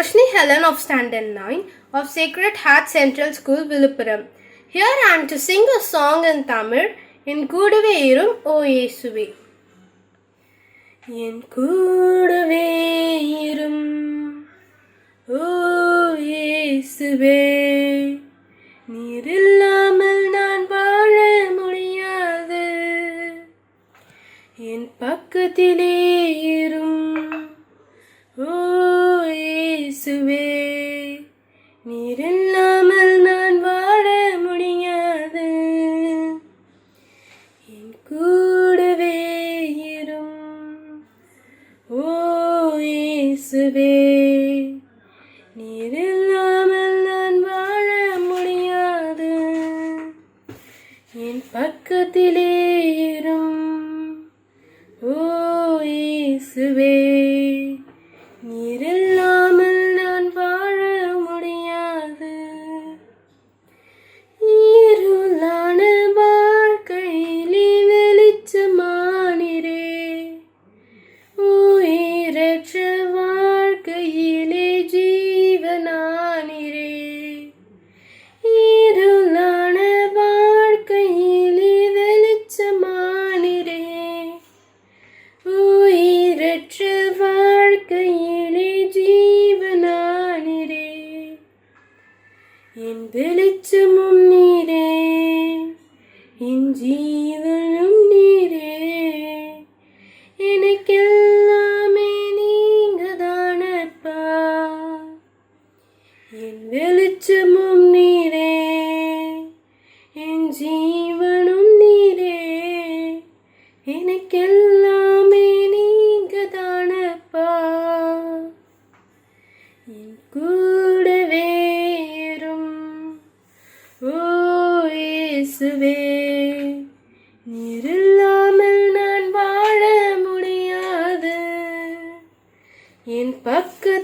Roshni Helen of Standard 9 of Sacred Heart Central School, Vilupuram. Here I am to sing a song in Tamil in கூடவே இரும் ஓ இயேசுவே என் கூடவே இரும் ஓ இயேசுவே நீர் இல்லாமல் நான் வாழ முடியாது என் பக்கத்திலே இரும் ஓ இயேசுவே நீர் இல்லாமல் நான் வாழ முடியாது. என் கூடவே இரும். ஓ இயேசுவே. நீர் இல்லாமல் நான் வாழ முடியாது. என் பக்கத்திலே இரும். ஓ இயேசுவே. என் வெளிச்சமும் நீரே என் ஜீவனும் நீரே எனக்கெல்லாமே நீங்க தானப்பா என் வெளிச்சமும் நீரே என் ஜீவனும் நீரே எனக்கெல்லாமே இயேசுவே நீரில்லாமல் நான் வாழ முடியாது. என் பக்கத்தில்